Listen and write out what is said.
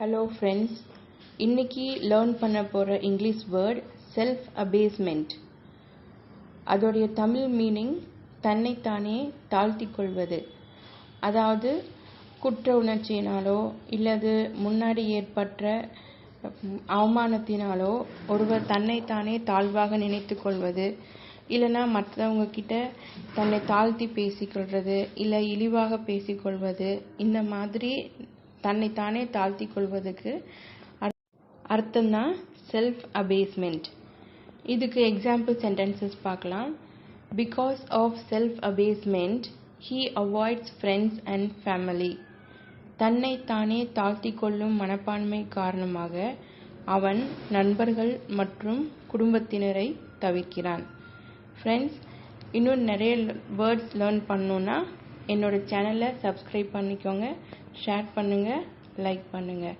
Hello friends இன்னைக்கு learn பண்ண போகிற இங்கிலீஷ் வேர்ட் செல்ஃப் அபேஸ்மெண்ட் அதோடைய தமிழ் மீனிங் தன்னைத்தானே தாழ்த்தி கொள்வது. அதாவது குற்ற உணர்ச்சியினாலோ இல்லது முன்னாடி ஏற்பட்ட அவமானத்தினாலோ ஒருவர் தன்னைத்தானே தாழ்வாக நினைத்து கொள்வது இல்லைன்னா மற்றவங்க கிட்ட தன்னை தாழ்த்தி பேசிக்கொள்வது இல்லை இழிவாக பேசிக்கொள்வது இந்த மாதிரி தன்னைத்தானே தாழ்த்தி கொள்வதுக்கு அர்த்தம் தான் செல்ஃப் அபேஸ்மெண்ட் இதுக்கு எக்ஸாம்பிள் சென்டென்சஸ் பார்க்கலாம். Because of self abasement he avoids friends and family தன்னைத்தானே தாழ்த்தி கொள்ளும் மனப்பான்மை காரணமாக அவன் நண்பர்கள் மற்றும் குடும்பத்தினரை தவிர்க்கிறான். ஃப்ரெண்ட்ஸ் இன்னும் நிறைய வேர்ட்ஸ் லேர்ன் பண்ணோன்னா என்னோட சேனலை சப்ஸ்கிரைப் பண்ணிக்கோங்க. ஷேர் பண்ணுங்கள் லைக் பண்ணுங்கள்